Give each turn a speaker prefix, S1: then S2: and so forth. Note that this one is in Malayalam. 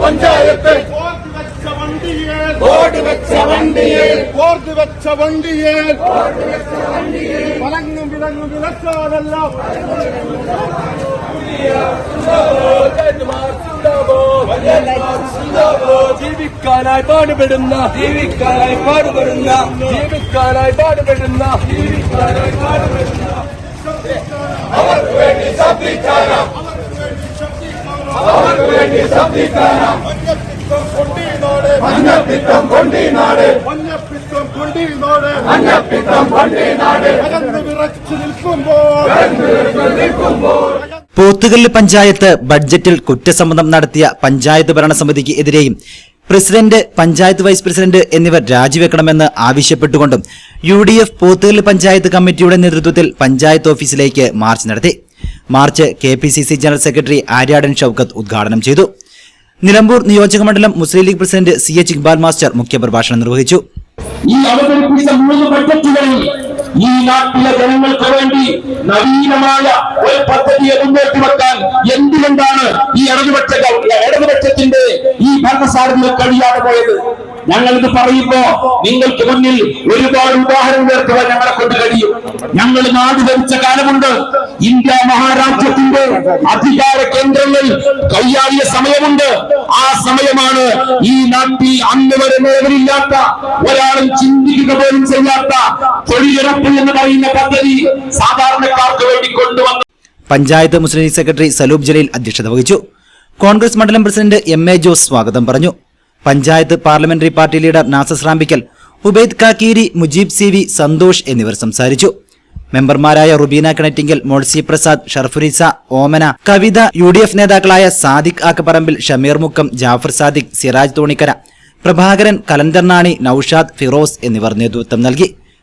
S1: പഞ്ചായത്ത്. ബോർഡ് വെച്ച വണ്ടിയിൽ
S2: ബോർഡ് വെച്ച വണ്ടിയിൽ വലങ്ങും വിലങ്ങും വിലക്കാതല്ല
S1: ജീവിക്കാനായി പാടുപെടുന്ന ജീവിക്കാനായി പാടുപെടുന്ന ജീവിക്കാനായി പാടുപെടുന്ന ജീവിക്കാനായി പാടുപെടുന്ന.
S2: നിൽക്കുമ്പോൾ
S1: നിൽക്കുമ്പോൾ
S3: പോത്തുകല്ല് പഞ്ചായത്ത് ബഡ്ജറ്റിൽ കുറ്റസമ്മതം നടത്തിയ പഞ്ചായത്ത് ഭരണസമിതിക്ക് എതിരെയും പ്രസിഡന്റ് പഞ്ചായത്ത് വൈസ് പ്രസിഡന്റ് എന്നിവർ രാജിവെക്കണമെന്ന് ആവശ്യപ്പെട്ടുകൊണ്ടും U D F Pothukal panchayat കമ്മിറ്റിയുടെ നേതൃത്വത്തിൽ പഞ്ചായത്ത് ഓഫീസിലേക്ക് മാർച്ച് നടത്തി. March K P C C general secretary Aryadan Shoukath ഉദ്ഘാടനം ചെയ്തു. നിലമ്പൂർ നിയോജകമണ്ഡലം Muslim league president C H Iqbal master മുഖ്യപ്രഭാഷണം നിർവഹിച്ചു.
S4: ഈ അവതരിപ്പിച്ച മൂന്ന് ബഡ്ജറ്റുകളിൽ ഈ നാട്ടിലെ ജനങ്ങൾക്ക് വേണ്ടി നവീനമായ ഒരു പദ്ധതിയെ മുന്നോട്ട് വെക്കാൻ എന്തുകൊണ്ടാണ് ഈ ഇടതുപക്ഷ ഇടതുപക്ഷത്തിന്റെ ഈ ഭരണസാരഥികൾ കഴിയാതെ പോയത്? ഞങ്ങൾ ഇത് പറയുമ്പോ നിങ്ങൾക്ക് മുന്നിൽ ഒരുപാട് ഉദാഹരണം ഉയർത്തുവാൻ ഞങ്ങളെ കൊണ്ട് കഴിയും. ഞങ്ങൾ നാട് ഭരിച്ച കാലമുണ്ട്. ഇന്ത്യ മഹാരാജ്യത്തിന്റെ അധികാര കേന്ദ്രങ്ങൾ കൈയാടിയ സമയമുണ്ട്. ആ സമയമാണ് ഈ നാട്ടിൽ അന്ന് വരെ നിലവിലില്ലാത്ത ഒരാളും ചിന്തിക്കുക പോലും ചെയ്യാത്ത തൊഴിലുറപ്പ് എന്ന് പറയുന്ന പദ്ധതി സാധാരണക്കാർക്ക് വേണ്ടി കൊണ്ടുവന്നു
S3: പഞ്ചായത്ത് മുസ്ലിം ലീഗ് സെക്രട്ടറി സലൂബ് ജലീൽ അധ്യക്ഷത വഹിച്ചു. കോൺഗ്രസ് മണ്ഡലം പ്രസിഡന്റ് എം എ ജോസ് സ്വാഗതം പറഞ്ഞു. Panchayat parliamentary party leader Nasas Rambikkal Ubaid Kakkeeri Mujeeb C V Santhosh എന്നിവർ സംസാരിച്ചു. മെമ്പർമാരായ Rubeena Kinattinkal Molsy Prasad Sharfurisa Omana Kavitha U D F നേതാക്കളായ സാദിഖ് ആക്കപ്പറമ്പിൽ ഷമീർ മുക്കം ജാഫർ സാദിഖ് സിറാജ് തോണിക്കര പ്രഭാകരൻ കലന്തർ നാണി നൌഷാദ് ഫിറോസ് എന്നിവർ നേതൃത്വം നൽകി.